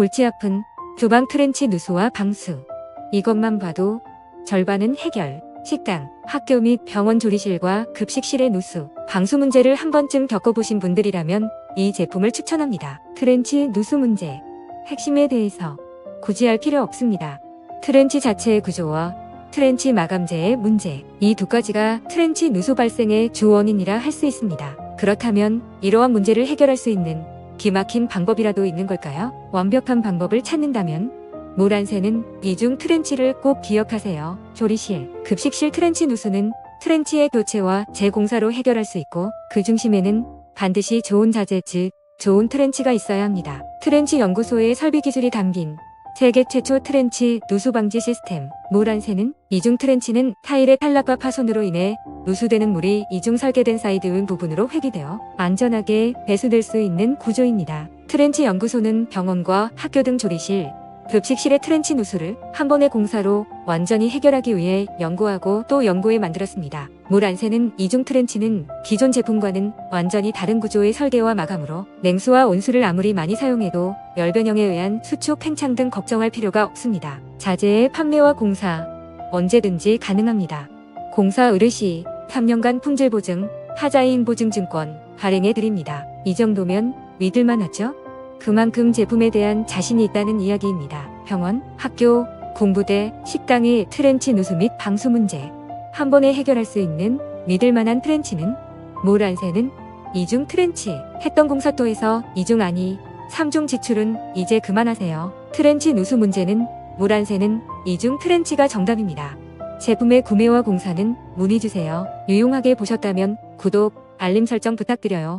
골치 아픈 두방 트렌치 누수와 방수. 이것만 봐도 절반은 해결. 식당, 학교 및 병원 조리실과 급식실의 누수, 방수 문제를 한 번쯤 겪어보신 분들이라면 이 제품을 추천합니다. 트렌치 누수 문제. 핵심에 대해서 굳이 할 필요 없습니다. 트렌치 자체의 구조와 트렌치 마감재의 문제. 이 두 가지가 트렌치 누수 발생의 주 원인이라 할 수 있습니다. 그렇다면 이러한 문제를 해결할 수 있는 기막힌 방법이라도 있는 걸까요? 완벽한 방법을 찾는다면 물안 새는 이중 트렌치를 꼭 기억하세요. 조리실, 급식실 트렌치 누수는 트렌치의 교체와 재공사로 해결할 수 있고 그 중심에는 반드시 좋은 자재 즉 좋은 트렌치가 있어야 합니다. 트렌치 연구소의 설비 기술이 담긴 세계 최초 트렌치 누수 방지 시스템. 물안 새는 이중 트렌치는 타일의 탈락과 파손으로 인해 누수되는 물이 이중 설계된 사이드운 부분으로 회귀되어 안전하게 배수될 수 있는 구조입니다. 트렌치 연구소는 병원과 학교 등 조리실, 급식실의 트렌치 누수를 한 번의 공사로 완전히 해결하기 위해 연구하고 또 연구해 만들었습니다. 물 안 새는 이중 트렌치는 기존 제품과는 완전히 다른 구조의 설계와 마감으로 냉수와 온수를 아무리 많이 사용해도 열변형에 의한 수축 팽창 등 걱정할 필요가 없습니다. 자재의 판매와 공사 언제든지 가능합니다. 공사 의뢰 시 3년간 품질 보증, 하자인 보증증권 발행해 드립니다. 이 정도면 믿을만 하죠? 그만큼 제품에 대한 자신이 있다는 이야기입니다. 병원, 학교, 공부대, 식당의 트렌치 누수 및 방수 문제. 한 번에 해결할 수 있는 믿을 만한 트렌치는 새는 이중 트렌치. 했던 공사토에서 이중 아니, 삼중 지출은 이제 그만하세요. 트렌치 누수 문제는 새는 이중 트렌치가 정답입니다. 제품의 구매와 공사는 문의 주세요. 유용하게 보셨다면 구독, 알림 설정 부탁드려요.